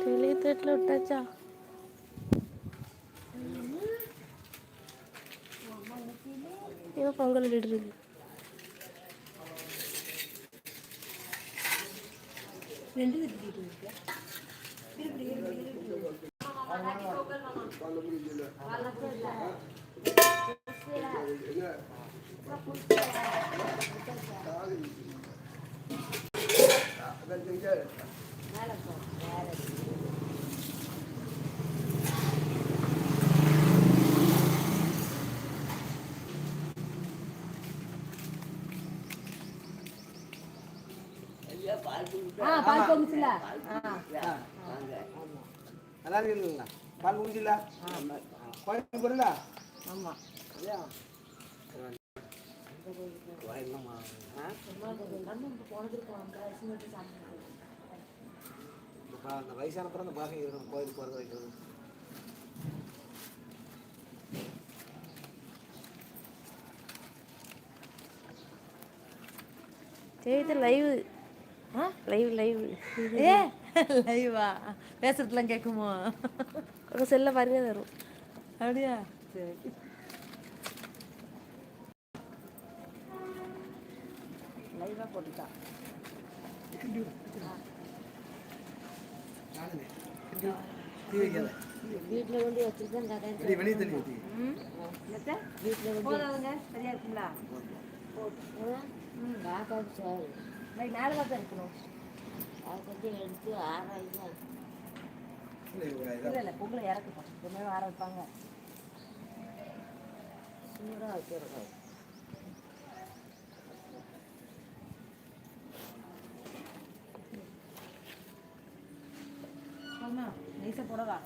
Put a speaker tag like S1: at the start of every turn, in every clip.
S1: తెలియతే ఎట్లా ఉండచ్చా ఏమో పొంగలు ఇడుతుంది రెండు பால் பொங்குச்சுல
S2: நல்லா இருக்குங்களா பால் பொருளா
S1: ஆமாம்
S2: அந்த வயசான பிறந்த பசங்க இருக்கணும் கோயிலுக்கு போகிறது வைக்கிறது
S3: இது லைவ்
S1: ஆ?
S3: லைவ் லைவ்
S1: ஏ லைவா பேசுறதுலாம் கேட்குமோ
S3: செல்ல பாருங்க தரும்
S1: அப்படியா? சரி. லைவாக போட்டுட்டா.
S2: நானுங்க தீ வைக்காத
S1: வீட்டில் கொண்டு வச்சுருக்கேன்
S2: வெளியே வெளியே தண்ணி ஊற்றி
S1: வீட்டில் போதாதுங்க சரியா இருக்குங்களா? ம்.
S4: காக்காக்கு சோறு.
S1: நைட் மேலே தான் இருக்கணும்
S4: காக்காக்கு எடுத்து ஆராய்ச்சி
S1: இல்லை இல்லை பொங்கலை இறக்குப்போம். ஆற வைப்பாங்க.
S4: சூடாக வைக்கிறது
S1: ஆமா போடவா?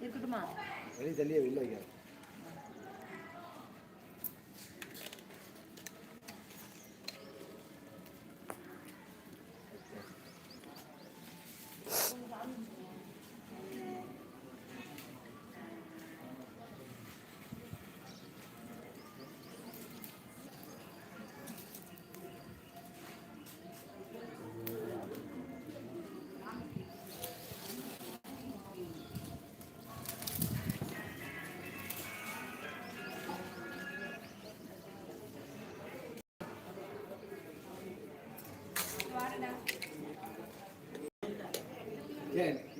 S1: இருக்கட்டுமா?
S2: வெளியே தள்ளியே வெளில வைக்கிறேன் Bene.